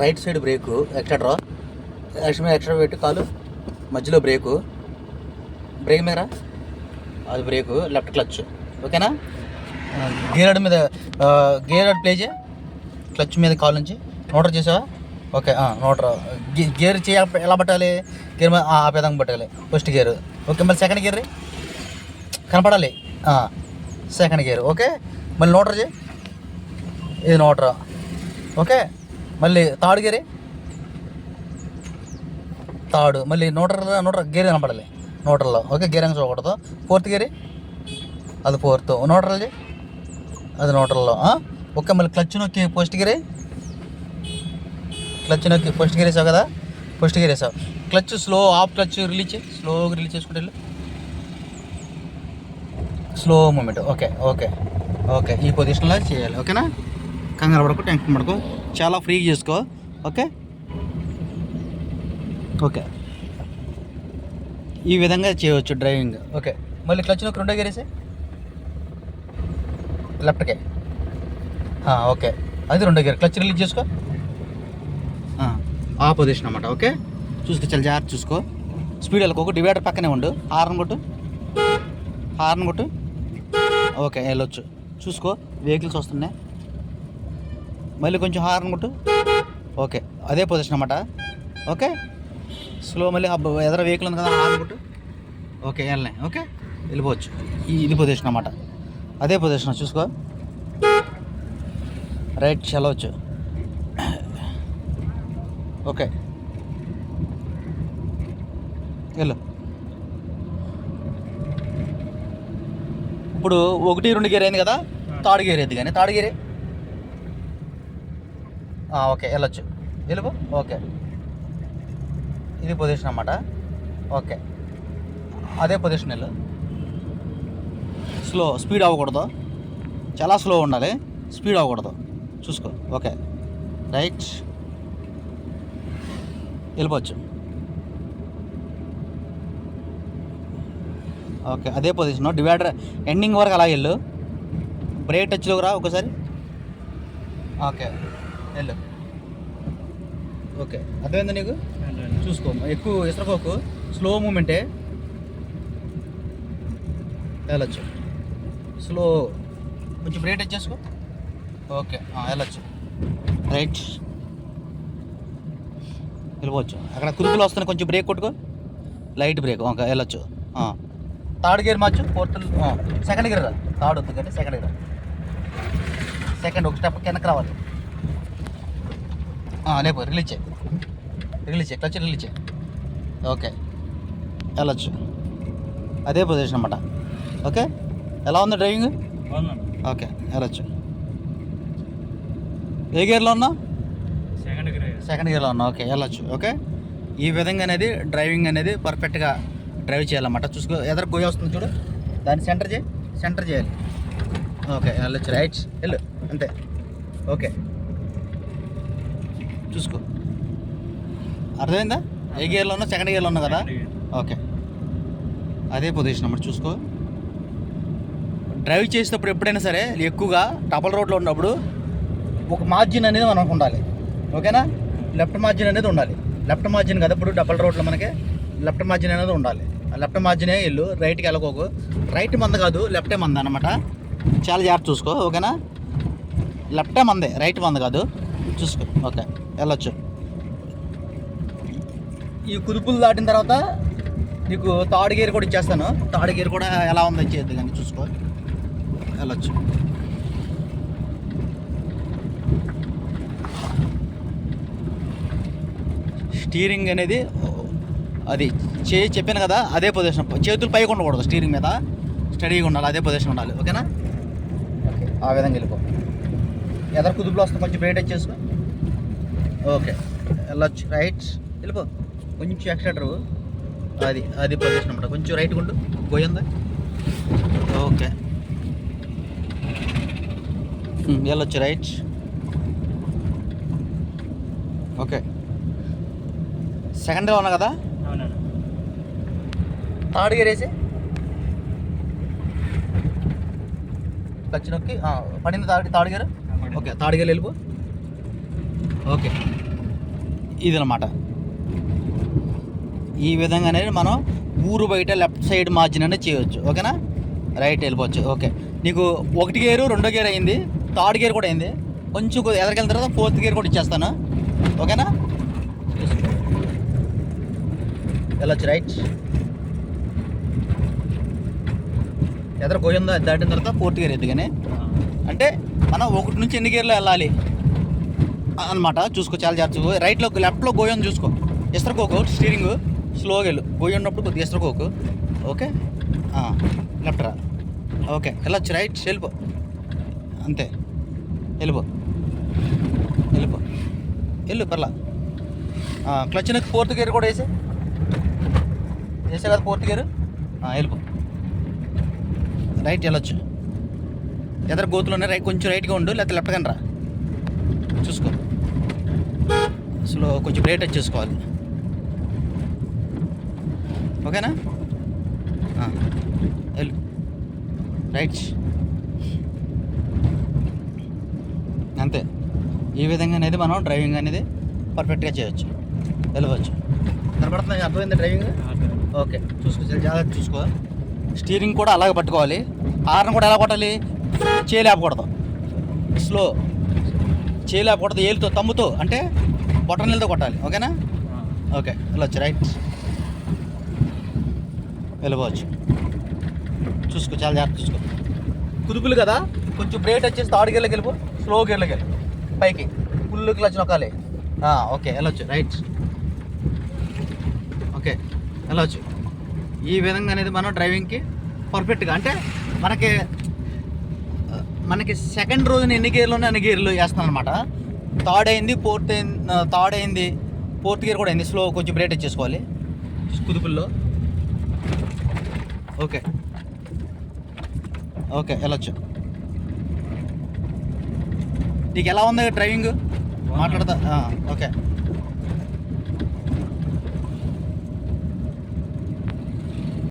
Right side brake extra extra మీద extra పెట్టి కాలు మధ్యలో బ్రేకు. బ్రేక్ మీద అది బ్రేకు లెఫ్ట్ క్లచ్. ఓకేనా? గేర్ మీద గేర్ ప్లే చేయ. క్లచ్ మీద కాల్ నుంచి. నోటర్ చేసావా? ఓకే నోటర్ గేర్ చేయ ఎలా పట్టాలి? గేర్ మీద ఆ ఆ విధంగా పట్టాలి. First gear. ఓకే మళ్ళీ సెకండ్ గేర్ కనపడాలి. Second gear. ఓకే మళ్ళీ నోటర్ చేయి. ఇది నోటర్ ఓకే? మళ్ళీ తాడు గేరే? తాడు. మళ్ళీ నోటర్ నోటర్ గేర్ కనపడాలి. నోటర్లో. ఓకే గేర్ చూడకూడదు ఫోర్త్ గేరే? అది ఫోర్త్. నోటర్లు అది నోటర్లో. ఓకే మళ్ళీ క్లచ్ నొక్కి పోస్ట్ గేరే? క్లచ్ నొక్కి పోస్ట్ గేర్ వేసావు కదా? పోస్ట్ గేర్ వేసావు. Clutch slow off clutch release స్లోగా రిలీజ్ చేసుకుంటే slow movement. Okay okay. Okay ఈ పొజిషన్లో చేయాలి. ఓకేనా? కంగారు పడకు టెన్షన్ పడకు. చాలా ఫ్రీగా చేసుకో. ఓకే? ఓకే. ఈ విధంగా చేయవచ్చు డ్రైవింగ్. ఓకే. మళ్ళీ క్లచ్ నొక్కి రెండో గేరేసే? లెఫ్ట్కే ఓకే. అది రెండో గేర్. క్లచ్ రిలీజ్ చేసుకో. ఆ, పొజిషన్ అనమాట ఓకే? చూసుకో చాలా జాగ్రత్త చూసుకో. స్పీడ్ వెళ్ళకు డివైడర్ పక్కనే ఉండు. హార్న్ కొట్టు. హార్న్ కొట్టు. ఓకే వెళ్ళొచ్చు. చూసుకో వెహికల్స్ వస్తున్నాయి. మళ్ళీ కొంచెం హార్న్ కొట్టు. ఓకే అదే పొజిషన్ అన్నమాట. ఓకే? స్లో మళ్ళీ అబ్బా ఎదర వెహికల్ ఉంది కదా హార్న్ కొట్టు. ఓకే వెళ్ళినాయి ఓకే? వెళ్ళిపోవచ్చు. ఈ ఇది పొజిషన్ అన్నమాట. అదే పొజిషన్ చూసుకో. రైట్ వెళ్ళవచ్చు. ఓకే. వెళ్ళు. ఇప్పుడు ఒకటి రెండు గేర్ అయింది కదా థర్డ్ గేర్ అయింది కానీ థర్డ్ గేరే ఓకే వెళ్ళొచ్చు. వెళ్ళిపో? ఓకే. ఇది పొజిషన్ అన్నమాట. ఓకే. అదే పొజిషన్ వెళ్ళు. స్లో స్పీడ్ అవ్వకూడదు. చాలా స్లో ఉండాలి. స్పీడ్ అవ్వకూడదు. చూసుకో. ఓకే. రైట్ వెళ్ళిపోవచ్చు. ఓకే అదే పొజిషన్ డివైడర్ ఎండింగ్ వరకు అలా వెళ్ళు. బ్రేక్ టచ్లోకి రా ఒకసారి. ఓకే. వెళ్ళు ఓకే అర్థమైందా నీకు? చూసుకో ఎక్కువ ఇసురుకోకు స్లో మూమెంటే వెళ్ళొచ్చు స్లో కొంచెం బ్రేక్ టచ్ చేసుకో. ఓకే వెళ్ళచ్చు రైట్ వెళ్ళిపోవచ్చు. అక్కడ కురుకులు వస్తున్నాయి కొంచెం బ్రేక్ కొట్టుకో. లైట్ బ్రేక్ ఓకే వెళ్ళొచ్చు థర్డ్ గేర్ మార్చు ఫోర్త్ సెకండ్ గేర్ రా. థర్డ్ వద్దు కానీ సెకండ్ గేర్ సెకండ్ ఒక స్టెప్ కిందకి రావాలి. లేపు రిలీజ్ చేయి. రిలీజ్ చేయి క్లచ్ రిలీజ్ చేయి. ఓకే వెళ్ళొచ్చు అదే పొజిషన్ అన్నమాట. ఓకే ఎలా ఉంది డ్రైవింగ్ ఓకే వెళ్ళొచ్చు ఏ గేర్లో ఉన్నావు సెకండ్ గ్రేడ్ సెకండ్ గేర్లో ఉన్నావు ఓకే వెళ్ళొచ్చు ఓకే ఈ విధంగా అనేది డ్రైవింగ్ అనేది పర్ఫెక్ట్గా డ్రైవ్ చేయాలన్నమాట. చూసుకో ఎదర గోయ వస్తుంది చూడు. దాన్ని సెంటర్ చేయి. సెంటర్ చేయాలి. ఓకే వెళ్ళొచ్చు రైట్ వెళ్ళు. అంతే. ఓకే చూసుకో. అర్థమైందా? ఏ గేర్లో ఉన్నా సెకండ్ గేర్లో ఉన్నా కదా? ఓకే. అదే పొజిషన్ అన్నమాట చూసుకో. డ్రైవ్ చేసేటప్పుడు ఎప్పుడైనా సరే ఎక్కువగా డబల్ రోడ్లో ఉన్నప్పుడు ఒక మార్జిన్ అనేది మనకు ఉండాలి. ఓకేనా? లెఫ్ట్ మార్జిన్ అనేది ఉండాలి. లెఫ్ట్ మార్జిన్ కదా ఇప్పుడు డబల్ రోడ్లో మనకి లెఫ్ట్ మార్జిన్ అనేది ఉండాలి. ఆ లెఫ్ట్ మార్జినే వెళ్ళు రైట్కి వెళ్ళకోకు. రైట్ మంద కాదు లెఫ్టే మంద అనమాట చాలా జాగ్రత్త చూసుకో ఓకేనా? లెఫ్టే మందే రైట్ మంద కాదు. చూసుకో ఓకే. వెళ్ళొచ్చు. ఈ కుదుపులు దాటిన తర్వాత నీకు థర్డ్ గేర్ కూడా ఇచ్చేస్తాను. థర్డ్ గేర్ కూడా ఎలా ఉందో ఇచ్చేది కానీ చూసుకో. వెళ్ళొచ్చు. స్టీరింగ్ అనేది అది చే చెప్పాను కదా అదే పొజిషన్ చేతులు పైకి ఉండకూడదు స్టీరింగ్ మీద. స్టడీగా ఉండాలి అదే పొజిషన్ ఉండాలి. ఓకేనా? ఓకే. ఆ విధంగా వెళ్ళిపో. ఎదరు కుదుపులో వస్తే కొంచెం బ్రేక్ టచ్ చేసుకో. ఓకే. వెళ్ళొచ్చు రైట్. వెళ్ళిపో. కొంచెం ఎక్స్ట్రా అది అది పొజిషన్ అనమాట కొంచెం రైట్ ఉండు. పోయిందా ఓకే. ఉమ్, వెళ్ళొచ్చు రైట్. ఓకే. సెకండ్లో ఉన్నా కదా? థర్డ్ గేర్ వేసి క్లచ్ నొక్కి పడింది third third gear? Okay third gear వెళ్ళిపో. ఓకే. ఇది ఈ విధంగా అనేది మనం ఊరు బయట లెఫ్ట్ సైడ్ మార్జిన్ అనేది చేయవచ్చు ఓకేనా? రైట్ వెళ్ళిపోవచ్చు. ఓకే. నీకు ఒకటి గేరు రెండో గేర్ అయింది. థర్డ్ గేర్ కూడా అయింది. కొంచెం ఎదరికెళ్ళిన తర్వాత ఫోర్త్ గేర్ కూడా ఇచ్చేస్తాను. ఓకేనా? వెళ్ళొచ్చు. రైట్. ఎదర గోయిందో దాటిన తర్వాత ఫోర్త్ గేర్ ఎద్దుగానే అంటే మనం ఒకటి నుంచి ఎన్ని గేర్లో వెళ్ళాలి? అనమాట చూసుకో చాలా జాగ్రత్త రైట్లో లెఫ్ట్లో గోయం చూసుకో. ఎస్తరకోకు స్టీరింగ్ స్లోగా వెళ్ళు. గోయి ఉన్నప్పుడు కొద్దిగా ఎస్తరకోకు ఓకే? లెఫ్ట్ రా. ఓకే వెళ్ళొచ్చు. రైట్ వెళ్ళిపో. అంతే. వెళ్ళిపో. వెళ్ళిపో. వెళ్ళు పర్లా. క్లచ్ నాకు ఫోర్త్ గేర్ కూడా వేసే వేసే కదా ఫోర్త్ గేర్ వెళ్ళిపో. రైట్ వెళ్ళొచ్చు. ఎదర గోతులోనే రైట్ కొంచెం రైట్గా ఉండు లేకపోతే లెఫ్ట్ కానీ రా చూసుకో స్లో కొంచెం బ్రేక్ టచ్ చేసుకోవాలి. ఓకేనా? వెళ్ళు. రైట్. అంతే. ఈ విధంగా అనేది మనం డ్రైవింగ్ అనేది పర్ఫెక్ట్గా చేయొచ్చు. వెళ్ళవచ్చు. కనపడుతుంది? అర్థమైంది డ్రైవింగ్? ఓకే. చూసుకో జాగ్రత్త చూసుకో. స్టీరింగ్ కూడా అలాగే పట్టుకోవాలి. హార్న్ కూడా ఎలా కొట్టాలి? చేయలేపకూడదు స్లో. చేయలేపకూడదు ఏలుతో తమ్ముతో. అంటే బొట్టనీళ్ళతో కొట్టాలి ఓకేనా? ఓకే వెళ్ళొచ్చు రైట్. వెళ్ళిపోవచ్చు. చూసుకో చాలా జాగ్రత్త చూసుకో. కుదుపులు కదా? కొంచెం బ్రేక్ వచ్చేసి థర్డ్ గేర్లోకి వెళ్ళిపో స్లో గేర్లోకి వెళ్ళి. పైకి. ఫుల్ క్లచ్ నొక్కాలి ఓకే వెళ్ళొచ్చు రైట్. ఓకే వెళ్ళొచ్చు. ఈ విధంగా అనేది మనం డ్రైవింగ్కి పర్ఫెక్ట్గా అంటే మనకి మనకి సెకండ్ రోజున ఎన్ని గేర్లు అన్ని గేర్లు వేస్తాను అనమాట థర్డ్ అయింది ఫోర్త్ అయింది థర్డ్ అయింది ఫోర్త్ గేర్ కూడా అయింది. స్లో కొంచెం బ్రేక్ చేసుకోవాలి. కుదుపుల్లో. ఓకే. ఓకే వెళ్ళొచ్చు. నీకు ఎలా ఉంది డ్రైవింగ్? మాట్లాడతా ఓకే.